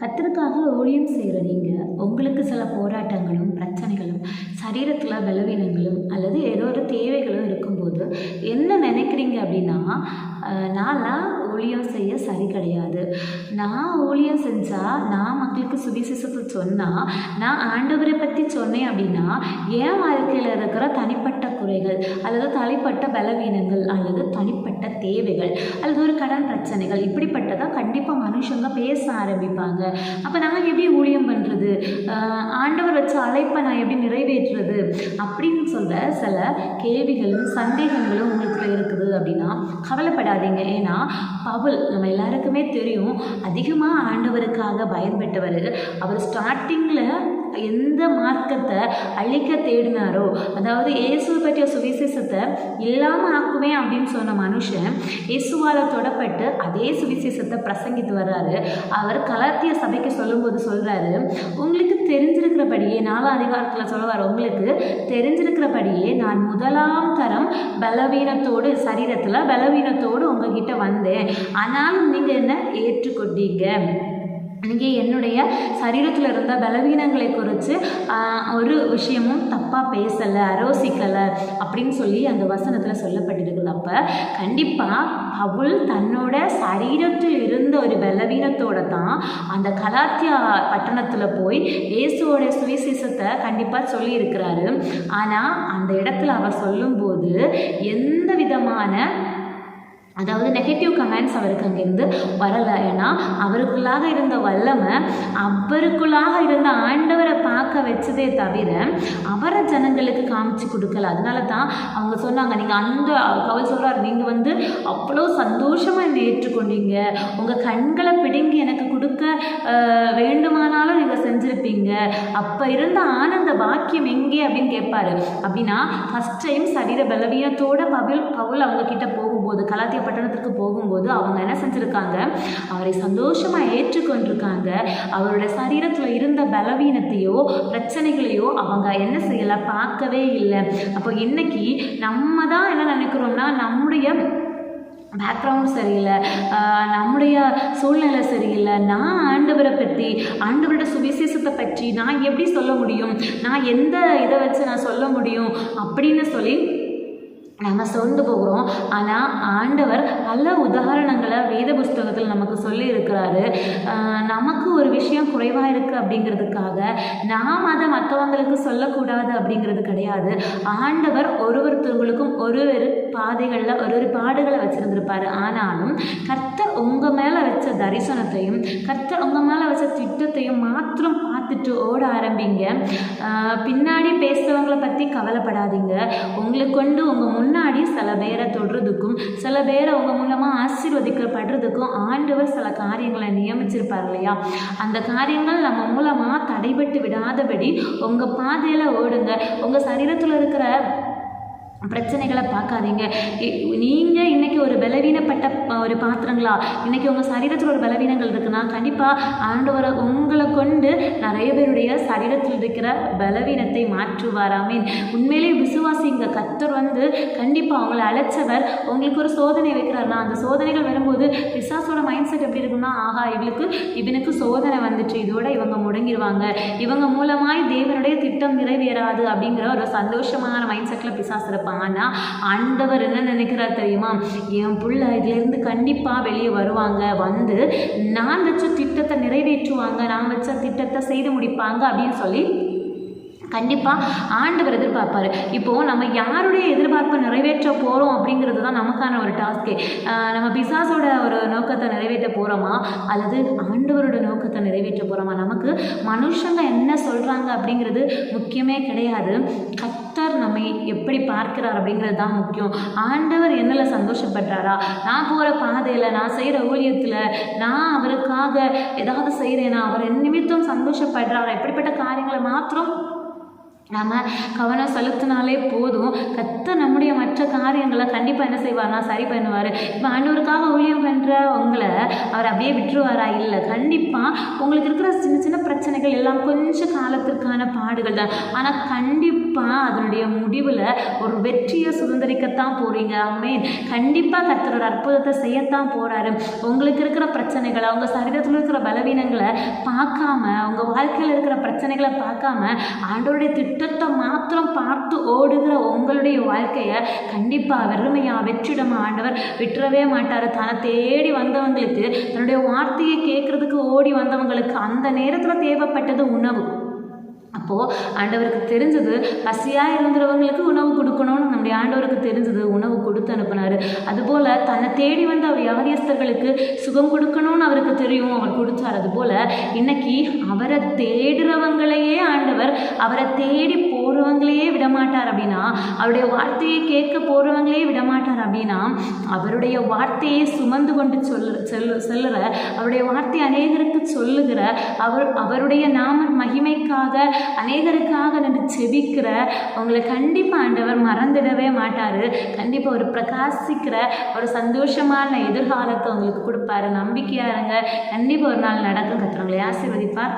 கத்தருக்காக ஊழியம் செய்கிற நீங்கள் உங்களுக்கு சில போராட்டங்களும் பிரச்சனைகளும் சரீரத்தில் பலவீனங்களும் அல்லது ஏதோ ஒரு தேவைகளும் இருக்கும்போது என்ன நினைக்கிறீங்க அப்படின்னா நான்லாம் ஊழியம் செய்ய சரி கிடையாது. நான் ஊழியம் செஞ்சால் நான் மக்களுக்கு சுவிசேஷத்தை சொன்னால் நான் ஆண்டவரை பற்றி சொன்னேன் அப்படின்னா என் வாழ்க்கையில் இருக்கிற தனிப்பட்ட குறைகள் அல்லது தனிப்பட்ட பலவீனங்கள் அல்லது தனிப்பட்ட தேவைகள் அல்லது ஒரு கடன் பிரச்சனைகள் இப்படிப்பட்டதாக கண்டிப்பாக மனுஷங்க பேச ஆரம்பிப்பாங்க. அப்போ நாங்கள் எப்படி ஊழியம் பண்ணுறது ஆண்டவர் வச்ச அழைப்பை நான் எப்படி நிறைவேற்றுறது அப்படின்னு சொல்ல சில கேள்விகளும் சந்தேகங்களும் உங்களுக்கு இருக்குது அப்படின்னா கவலைப்படாதீங்க. ஏன்னா பவுல் நம்ம எல்லாருக்குமே தெரியும் அதிகமாக ஆண்டவருக்காக பயன்பெற்றவர் அவர் ஸ்டார்டிங்கில் எந்த மார்க்கத்தை அழிக்க தேடினாரோ அதாவது இயேசுவை பற்றிய சுவிசேஷத்தை இல்லாமல் ஆக்குவேன் அப்படின்னு சொன்ன மனுஷன் இயேசுவால் தொடப்பட்டு அதே சுவிசேஷத்தை பிரசங்கித்து வர்றாரு. அவர் கலாத்திய சபைக்கு சொல்லும்போது சொல்கிறாரு உங்களுக்கு தெரிஞ்சிருக்கிறபடியே நாலாம் அதிகாரத்தில் சொல்லுவார் உங்களுக்கு தெரிஞ்சிருக்கிறபடியே நான் முதலாம் தரம் பலவீனத்தோடு சரீரத்தில் பலவீனத்தோடு உங்ககிட்ட வந்தேன். ஆனாலும் நீங்கள் என்ன ஏற்றுக்கொண்டீங்க. நீங்கள் என்னுடைய சரீரத்தில் இருந்த பலவீனங்களை குறித்து ஒரு விஷயமும் தப்பாக பேசலை அரோசிக்கலை அப்படின்னு சொல்லி அந்த வசனத்தில் சொல்லப்பட்டிருக்குது. அப்போ கண்டிப்பாக பவுல் தன்னோட சரீரத்தில் இருந்த ஒரு பலவீனத்தோட தான் அந்த கலாத்தியா பட்டணத்தில் போய் இயேசுவோட சுவிசேஷத்தை கண்டிப்பாக சொல்லியிருக்கிறாரு. ஆனால் அந்த இடத்துல அவர் சொல்லும்போது எந்த விதமான அதாவது நெகட்டிவ் கமெண்ட்ஸ் அவருக்கு அங்கேருந்து வரலை. ஏன்னா அவருக்குள்ளாக இருந்த வல்லமை அவருக்குள்ளாக இருந்த ஆண்டவரை பார்க்க வச்சதே தவிர அவரை ஜனங்களுக்கு காமிச்சு கொடுக்கல. அதனால தான் அவங்க சொன்னாங்க நீங்கள் அந்த கவல் சொல்கிறார் நீங்கள் வந்து அவ்வளோ சந்தோஷமாக என்னை ஏற்றுக்கொண்டீங்க. உங்கள் கண்களை பிடுங்கி எனக்கு கொடுக்க வேண்டுமானாலும் நீங்கள் செஞ்சுருப்பீங்க. அப்போ இருந்த ஆனந்த பாக்கியம் எங்கே? அப்படின்னு கேட்பாரு. அப்படின்னா ஃபஸ்ட் டைம் சரீர பலவீனத்தோட பவுல் பவுல் அவங்க கிட்ட போகும்போது கலாத்திய பட்டணத்திற்கு போகும்போது அவங்க என்ன செஞ்சுருக்காங்க? அவரை சந்தோஷமாக ஏற்றுக்கொண்டிருக்காங்க. அவரோட சரீரத்தில் இருந்த பலவீனத்தையோ பிரச்சனைகளையோ அவங்க என்ன செய்யலை? பார்க்கவே இல்லை. அப்போ இன்னைக்கு நம்ம தான் என்ன நினைக்கிறோம்னா நம்முடைய பேக்ரவுண்ட் சரியில்லை. ஆஹ் நம்முடைய சூழ்நிலை சரியில்லை. நான் ஆண்டவரை பற்றி ஆண்டவரோட சுவிசேஷத்தை பற்றி நான் எப்படி சொல்ல முடியும்? நான் எந்த இதை வச்சு நான் சொல்ல முடியும்? அப்படின்னு சொல்லி நம்ம சொந்து போகிறோம். ஆனால் ஆண்டவர் பல உதாரணங்களை வேத புஸ்தகத்தில் நமக்கு சொல்லி இருக்கிறாரு நமக்கு ஒரு விஷயம் குறைவாக இருக்குது அப்படிங்கிறதுக்காக நாம் அதை மற்றவங்களுக்கு சொல்லக்கூடாது அப்படிங்கிறது கிடையாது. ஆண்டவர் ஒரு ஒருத்தவங்களுக்கும் ஒரு ஒரு பாதைகளில் ஒரு ஒரு பாடுகளை வச்சுருந்துருப்பாரு. ஆனாலும் கர்த்தர் உங்கள் மேலே வச்ச தரிசனத்தையும் கர்த்தர் உங்கள் மேலே விஷயத்தையும் மாத்திரம் பார்த்துட்டு ஓட ஆரம்பிங்க. பின்னாடி பேசுகிறவங்களை பற்றி கவலைப்படாதீங்க. உங்களை கொண்டு உங்கள் முன்னாடி சில பேரை தொடுறதுக்கும் சில பேரை உங்கள் மூலமாக ஆசீர்வதிக்கப்படுறதுக்கும் ஆண்டவர் சில காரியங்களை நியமிச்சிருப்பார் இல்லையா? அந்த காரியங்கள் நம்ம மூலமாக தடைபட்டு விடாதபடி உங்கள் பாதையில் ஓடுங்க. உங்கள் சரீரத்தில் இருக்கிற பிரச்சனைகளை பார்க்காதீங்க. நீங்கள் இன்றைக்கி ஒரு பலவீனப்பட்ட ஒரு பாத்திரங்களா? இன்றைக்கி உங்கள் சரீரத்தில் ஒரு பலவீனங்கள் இருக்குன்னா கண்டிப்பாக ஆண்டவரை உங்களை கொண்டு நிறைய பேருடைய சரீரத்தில் இருக்கிற பலவீனத்தை மாற்றுவார். மீன் உண்மையிலே விசுவாசிங்க. கத்தர் வந்து கண்டிப்பாக அவங்கள அழைச்சவர். உங்களுக்கு ஒரு சோதனை வைக்கிறாருன்னா அந்த சோதனைகள் வரும்போது பிசாசோட மைண்ட் செட் எப்படி இருக்குன்னா ஆஹா இவளுக்கு இவனுக்கு சோதனை வந்துச்சு. இதோட இவங்க முடங்கிடுவாங்க இவங்க மூலமாய் தேவனுடைய திட்டம் நிறைவேறாது அப்படிங்கிற ஒரு சந்தோஷமான மைண்ட் செட்டில் பிசாஸ் இருப்பாங்க ஆனால் ஆண்டவர் என்ன நினைக்கிறார் தெரியுமா? என் பிள்ளை இதுலேருந்து கண்டிப்பாக வெளியே வருவாங்க. வந்து நான் வச்ச திட்டத்தை நிறைவேற்றுவாங்க நான் வச்ச திட்டத்தை செய்து முடிப்பாங்க அப்படின்னு சொல்லி கண்டிப்பாக ஆண்டவர் எதிர்பார்ப்பாரு. இப்போது நம்ம யாருடைய எதிர்பார்ப்பை நிறைவேற்ற போகிறோம் அப்படிங்கிறது தான் நமக்கான ஒரு டாஸ்கே நம்ம பிசாசோட ஒரு நோக்கத்தை நிறைவேற்ற போகிறோமா அல்லது ஆண்டவரோட நோக்கத்தை நிறைவேற்ற போகிறோமா நமக்கு மனுஷங்க என்ன சொல்கிறாங்க அப்படிங்கிறது முக்கியமே கிடையாது. கத்தர் நம்மை எப்படி பார்க்கிறார் அப்படிங்கிறது தான் முக்கியம். ஆண்டவர் என்னில் சந்தோஷப்படுறாரா நான் போகிற பாதையில் நான் செய்கிற ஊழியத்தில் நான் அவருக்காக ஏதாவது செய்கிறேன்னா அவர் என் நிமித்தம் சந்தோஷப்படுறாரா? எப்படிப்பட்ட காரியங்களை மாத்திரம் நம்ம கவனம் செலுத்தினாலே போதும். கத்த நம்முடைய மற்ற காரியங்களை கண்டிப்பாக என்ன செய்வார்னா சரி பண்ணுவார். இப்போ ஆண்டவருக்காக ஊழியம் பண்ணுற உங்களை அவர் அப்படியே விட்டுருவாரா? இல்லை. கண்டிப்பாக உங்களுக்கு இருக்கிற சின்ன சின்ன பிரச்சனைகள் எல்லாம் கொஞ்ச காலத்திற்கான பாடுகள் தான். ஆனால் கண்டிப்பாக கண்டிப்பாக அதனுடைய முடிவில் ஒரு வெற்றியை சுதந்திரிக்கத்தான் போகிறீங்க அம்மேன் கண்டிப்பாக கர்த்தர் ஒரு அற்புதத்தை செய்யத்தான் போகிறாரு உங்களுக்கு இருக்கிற பிரச்சனைகளை அவங்க சரீரத்தில் இருக்கிற பலவீனங்களை பார்க்காம அவங்க வாழ்க்கையில் இருக்கிற பிரச்சனைகளை பார்க்காம ஆண்டவருடைய திட்டத்தை மாத்திரம் பார்த்து ஓடுகிற உங்களுடைய வாழ்க்கையை கண்டிப்பாக வெறுமையாக வெற்றிடமா ஆண்டவர் விட்டுறவே மாட்டார். தன்னை தேடி வந்தவங்களுக்கு தன்னுடைய வார்த்தையை கேட்குறதுக்கு ஓடி வந்தவங்களுக்கு அந்த நேரத்தில் தேவைப்பட்டது உணவு. அப்போது ஆண்டவருக்கு தெரிஞ்சது பசியாக இருந்துறவங்களுக்கு உணவு கொடுக்கணும்னு நம்முடைய ஆண்டவருக்கு தெரிஞ்சது உணவு கொடுத்து அனுப்புனார். அதுபோல் தன்னை தேடி வந்த வியாதியஸ்தர்களுக்கு சுகம் கொடுக்கணும்னு அவருக்கு தெரியும் அவர் கொடுத்தார் அதுபோல் இன்னைக்கு அவரை தேடுறவங்களையே ஆண்டவர் அவரை தேடி போகிறவங்களையே விடமாட்டார் அப்படின்னா அவருடைய வார்த்தையை கேட்க போகிறவங்களே விடமாட்டார் அப்படின்னா அவருடைய வார்த்தையை சுமந்து கொண்டு சொல் செல்லு செல்லுற அவருடைய வார்த்தை அநேகருக்கு சொல்லுகிற அவர் அவருடைய நாம மகிமைக்காக அநேகருக்காக நின்று செபிக்கிற அவங்களை கண்டிப்பாக ஆண்டவர் மறந்துடவே மாட்டார். கண்டிப்பாக ஒரு பிரகாசிக்கிற ஒரு சந்தோஷமான எதிர்காலத்தை உங்களுக்கு கொடுப்பாரு. நம்பிக்கையாக இருங்க. கண்டிப்பாக ஒரு நாள் நடக்கும். கத்துறவங்களை ஆசீர்வதிப்பார்.